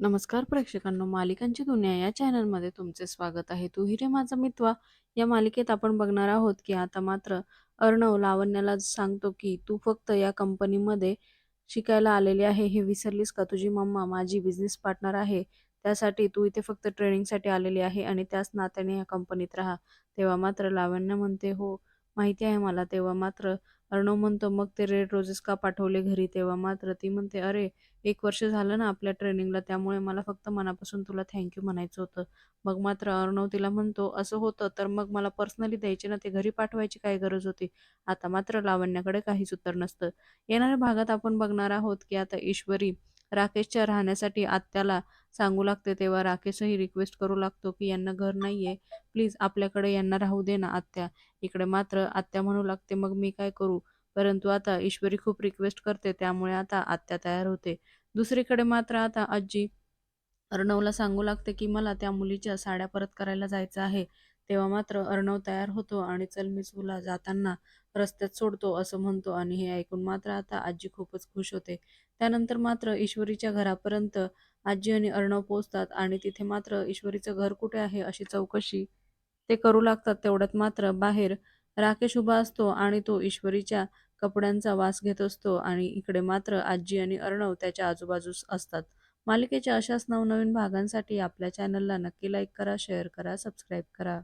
नमस्कार प्रेक्षकांनो मालिकांची दुनिया या चॅनलमध्ये तुमचे स्वागत आहे. तू हिरे माझा मित्वा. या मालिकेत आपण बघणार आहोत की आता मात्र अर्णव लावण्याला सांगतो की तू फक्त या कंपनीमध्ये शिकायला आलेली आहे. हे विसरलीस का? तुझी मम्मा माझी बिझनेस पार्टनर आहे. त्यासाठी तू इथे फक्त ट्रेनिंगसाठी आलेली आहे आणि त्याच नात्याने या कंपनीत राहा. तेव्हा मात्र लावण्य म्हणते हो माहिती आहे मला तेव्हा मात्र. अर्णव म्हणतो मग ते रेड रोजेस का पाठवले घरी? तेव्हा मात्र ती म्हणते अरे एक वर्ष झालं ना आपल्या ट्रेनिंगला त्यामुळे मला फक्त मनापासून तुला थँक्यू म्हणायचं होतं. मग मात्र अर्णव तिला म्हणतो असं होतं तर मग मला पर्सनली द्यायचे ना ते घरी पाठवायची काय गरज होती? आता मात्र लावण्याकडे काहीच उत्तर नसतं. येणाऱ्या भागात आपण बघणार आहोत की आता ईश्वरी राकेशच्या राहण्यासाठी आत्याला सांगू लागते तेव्हा राकेशही रिक्वेस्ट करू लागतो की यांना घर नाहीये. प्लीज आपल्याकडे यांना राहू दे ना आत्या. इकडे मात्र आत्या म्हणू लागते मग मी काय करू? परंतु आता ईश्वरी खूप रिक्वेस्ट करते त्यामुळे आता आत्या तयार होते. दुसरीकडे मात्र आता आजी अर्णवला सांगू लागते की मला त्या मुलीच्या साड्या परत करायला जायचं आहे. तेव्हा मात्र अर्णव तयार होतो आणि चल मी तुला जाताना रस्त्यात सोडतो असं म्हणतो आणि हे ऐकून मात्र आता आजी खूपच खुश होते. त्यानंतर मात्र ईश्वरीच्या घरापर्यंत आजी आणि अर्णव पोचतात आणि तिथे मात्र ईश्वरीचं घर कुठे आहे अशी चौकशी ते करू लागतात. तेवढ्यात मात्र बाहेर राकेश उभा असतो आणि तो ईश्वरीच्या कपड्यांचा वास घेत असतो आणि इकडे मात्र आजी आणि अर्णव त्याच्या आजूबाजूस असतात. मालिकेच्या अशाच नवनवीन भागांसाठी आपल्या चॅनलला नक्की लाईक करा शेअर करा सबस्क्राईब करा.